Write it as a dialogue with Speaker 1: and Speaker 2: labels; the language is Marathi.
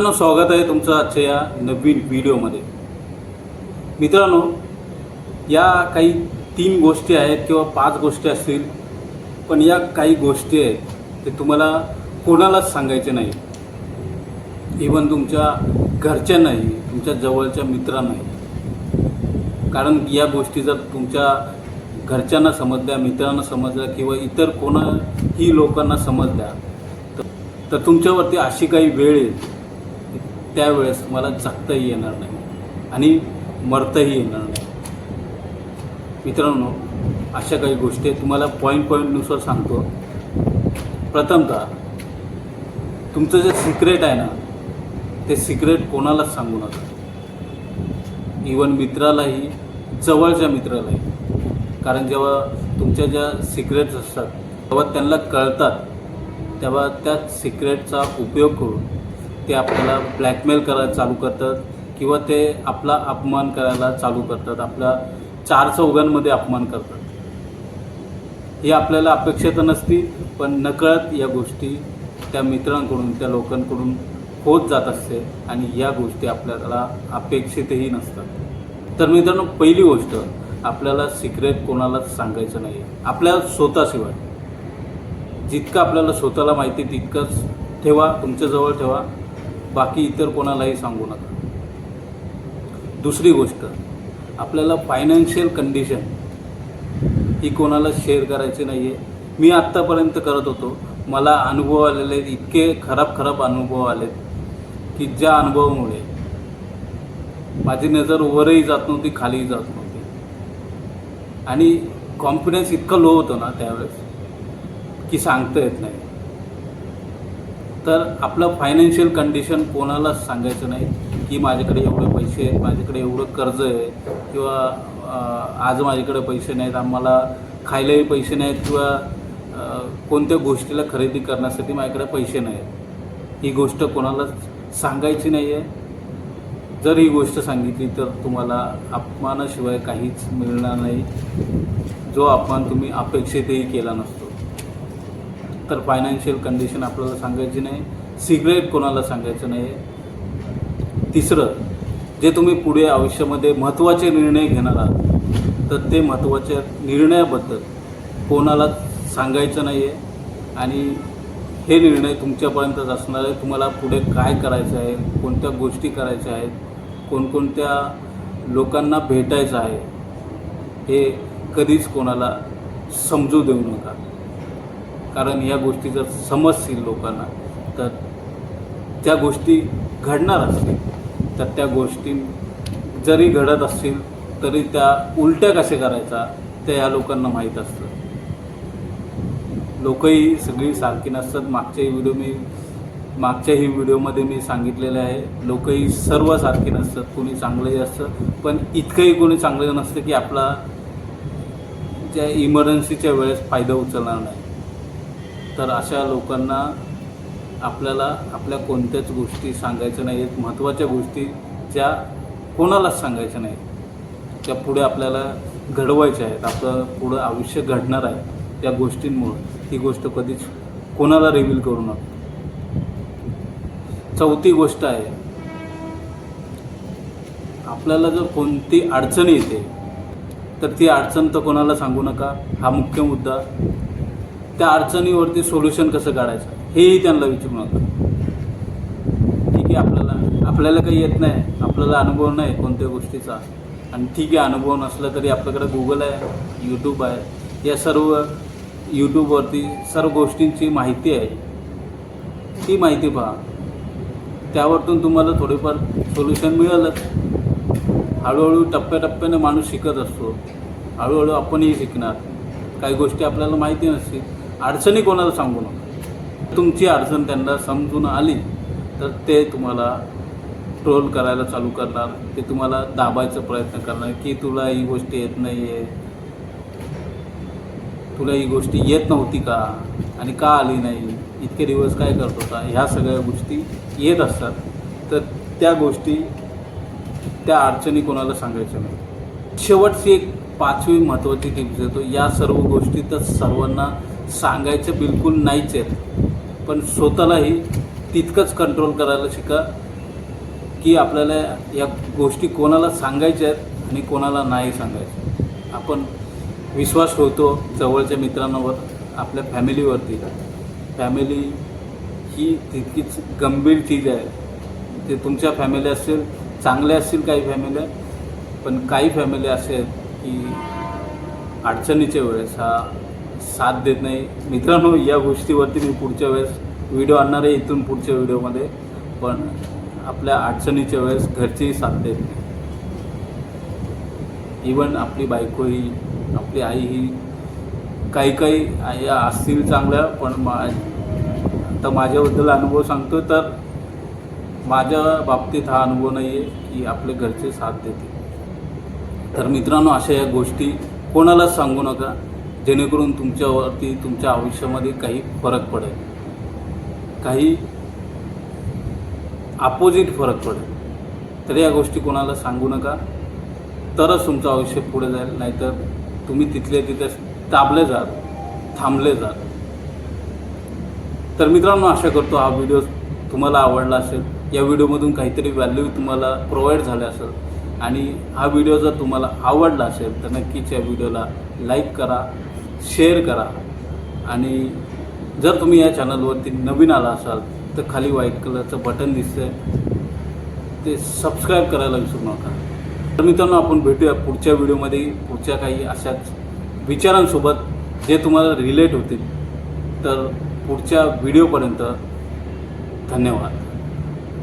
Speaker 1: मित्रांनो स्वागत आहे तुमचं आजच्या या नवीन व्हिडिओमध्ये. मित्रांनो या काही तीन गोष्टी आहेत किंवा पाच गोष्टी असतील पण या काही गोष्टी आहेत ते तुम्हाला कोणालाच सांगायचे नाही. इवन तुमच्या घरच्यांनाही तुमच्या जवळच्या मित्रांनाही. कारण या गोष्टी जर तुमच्या घरच्यांना समजल्या मित्रांना समजल्या किंवा इतर कोणाही लोकांना समजल्या तर- तर तुमच्यावरती अशी काही वेळ येईल. त्यावेळेस मला जगताही येणार नाही. आणि मरताही येणार नाही. मित्रांनो अशा काही गोष्टी तुम्हाला पॉईंट पॉईंटनुसार सांगतो. प्रथमतः तुमचं जे सिक्रेट आहे ना ते सिक्रेट कोणालाच सांगू नका. इवन मित्रालाही जवळच्या मित्रालाही. कारण जेव्हा तुमच्या ज्या सिक्रेट्स असतात तेव्हा त्यांना कळतात तेव्हा त्या सिक्रेटचा उपयोग करून ते आपल्याला ब्लॅकमेल करायला चालू करतात किंवा ते आपला अपमान करायला चालू करतात आपल्या चार चौघांमध्ये अपमान करतात. हे आपल्याला अपेक्षा तर नसती पण नकळत या गोष्टी त्या मित्रांकडून त्या लोकांकडून होत जात असते आणि या गोष्टी आपल्याला अपेक्षितही नसतात. तर मित्रांनो पहिली गोष्ट आपल्याला सिक्रेट कोणालाच सांगायचं नाही. आपल्या स्वतःशिवाय. जितकं आपल्याला स्वतःला माहिती तितकंच ठेवा तुमच्याजवळ ठेवा. बाकी इतर कोणालाही सांगू नका. दुसरी गोष्ट आपल्याला फायनान्शियल कंडिशन ही कोणाला शेअर करायची नाही आहे मी आत्तापर्यंत करत होतो. मला अनुभव आलेले आहेत इतके खराब खराब अनुभव आलेत की ज्या अनुभवामुळे माझी नजर वरही जात नव्हती खालीही जात नव्हती. आणि कॉन्फिडन्स इतकं लो होतं ना त्यावेळेस की सांगता येत नाही. तर आपलं फायनान्शियल कंडिशन कोणालाच सांगायचं नाही की माझ्याकडे एवढे पैसे आहेत माझ्याकडे एवढं कर्ज आहे किंवा आज माझ्याकडे पैसे नाहीत आम्हाला खायलाही पैसे नाहीत किंवा कोणत्या गोष्टीला खरेदी करण्यासाठी माझ्याकडे पैसे नाहीत. ही गोष्ट कोणालाच सांगायची नाही आहे जर ही गोष्ट सांगितली तर तुम्हाला अपमानाशिवाय काहीच मिळणार नाही. जो अपमान तुम्ही अपेक्षितही केला नसतो. तर फायनान्शियल कंडिशन आपल्याला सांगायची नाही. सिगरेट कोणाला सांगायचं नाही तिसरं जे तुम्ही पुढे आयुष्यामध्ये महत्त्वाचे निर्णय घेणार आहात तर ते महत्त्वाच्या निर्णयाबद्दल कोणालाच सांगायचं नाही आहे आणि हे निर्णय तुमच्यापर्यंतच असणार आहे. तुम्हाला पुढे काय करायचं आहे कोणत्या गोष्टी करायच्या आहेत कोणकोणत्या लोकांना भेटायचं आहे हे कधीच कोणाला समजू देऊ नका. कारण या गोष्टी जर समजतील लोकांना तर त्या गोष्टी घडणार असतील. तर त्या गोष्टी जरी घडत असतील तरी त्या उलट्या कसे करायचा ते या लोकांना माहीत असतं. लोकही सगळी सारखी नसतात. मागच्याही व्हिडिओ मी मागच्याही व्हिडिओमध्ये मी सांगितलेलं आहे लोकही सर्व सारखी नसतात. कोणी चांगलंही असतं पण इतकंही कोणी चांगलं नसतं की आपला ज्या इमर्जन्सीच्या वेळेस फायदा उचलणार नाही. तर अशा लोकांना आपल्याला आपल्या कोणत्याच गोष्टी सांगायच्या नाही आहेत महत्त्वाच्या गोष्टी ज्या कोणालाच सांगायच्या नाही त्या पुढे आपल्याला घडवायच्या आहेत. आपलं पुढं आयुष्य घडणार आहे त्या गोष्टींमुळं. ही गोष्ट कधीच कोणाला रिव्हील करू नका. चौथी गोष्ट आहे आपल्याला जर कोणती अडचण येते तर ती अडचण तर कोणाला सांगू नका. हा मुख्य मुद्दा त्या अडचणीवरती सोल्युशन कसं काढायचं? हेही त्यांना विचारून नका ठीक आहे आपल्याला आपल्याला काही येत नाही. आपल्याला अनुभव नाही कोणत्या गोष्टीचा. आणि ठीक आहे अनुभव नसला तरी आपल्याकडे गुगल आहे यूट्यूब आहे. या सर्व यूट्यूबवरती सर्व गोष्टींची माहिती आहे. ती माहिती पहा. त्यावरतून तुम्हाला थोडेफार सोल्युशन मिळालं हळूहळू टप्प्याटप्प्याने माणूस शिकत असतो. हळूहळू आपणही शिकणार. काही गोष्टी आपल्याला माहिती नसतील. अडचणी कोणाला सांगू नका. तुमची अडचण त्यांना समजून आली तर ते तुम्हाला ट्रोल करायला चालू करणार. ते तुम्हाला दाबायचा प्रयत्न करणार की तुला ही गोष्ट येत नाही आहे तुला ही गोष्टी येत नव्हती का? आणि का आली नाही? इतके दिवस काय करत होता? ह्या सगळ्या गोष्टी येत असतात. तर त्या गोष्टी त्या अडचणी कोणाला सांगायच्या नाही शेवटची एक पाचवी महत्त्वाची टिप्स देतो. या सर्व गोष्टी तर सर्वांना सांगायचं बिलकुल नाहीच आहेत पण स्वतःलाही तितकंच कंट्रोल करायला शिका की आपल्याला या गोष्टी कोणाला सांगायच्या आहेत आणि कोणाला नाही सांगायचं आपण विश्वास ठेवतो जवळच्या मित्रांवर आपल्या फॅमिलीवरती फॅमिली ही तितकीच गंभीर चीज आहे. ते तुमच्या फॅमिली असेल चांगल्या असतील काही फॅमिल्या पण काही फॅमिली असे आहेत की अडचणीच्या वेळेस हा साथ देत नाही. मित्रांनो या गोष्टीवरती मी पुढच्या वेळेस व्हिडिओ आणणार आहे इथून पुढच्या व्हिडिओमध्ये पण आपल्या अडचणीच्या वेळेस घरचीही साथ देत नाही. इवन आपली बायको ही आपली आई ही काही काही आया असतील चांगल्या पण मा आता माझ्याबद्दल अनुभव सांगतो तर माझ्या बाबतीत हा अनुभव नाही आहे की आपले घरचे साथ देते तर मित्रांनो अशा या गोष्टी कोणालाच सांगू नका. जेणेकरून तुमच्यावरती तुमच्या आयुष्यामध्ये काही फरक पडेल. काही अपोजिट फरक पडेल. तर या गोष्टी कोणाला सांगू नका. तरच तुमचं आयुष्य पुढे जाईल. नाहीतर तुम्ही तिथले तिथे दाबले जाल थांबले जाल. तर मित्रांनो आशा करतो हा व्हिडिओ तुम्हाला आवडला असेल. या व्हिडिओमधून काहीतरी व्हॅल्यू तुम्हाला प्रोव्हाइड झाले असेल. आणि हा व्हिडिओ जर तुम्हाला आवडला असेल तर नक्कीच या व्हिडिओला लाईक करा. शेअर करा. आणि जर तुम्ही या चॅनलवरती नवीन आला असाल तर खाली व्हाईट कलरचं बटन दिसतंय. ते सबस्क्राईब करायला विसरू नका. तर मित्रांनो आपण भेटूया पुढच्या व्हिडिओमध्ये पुढच्या काही अशाच विचारांसोबत जे तुम्हाला रिलेट होतील. तर पुढच्या व्हिडिओपर्यंत धन्यवाद.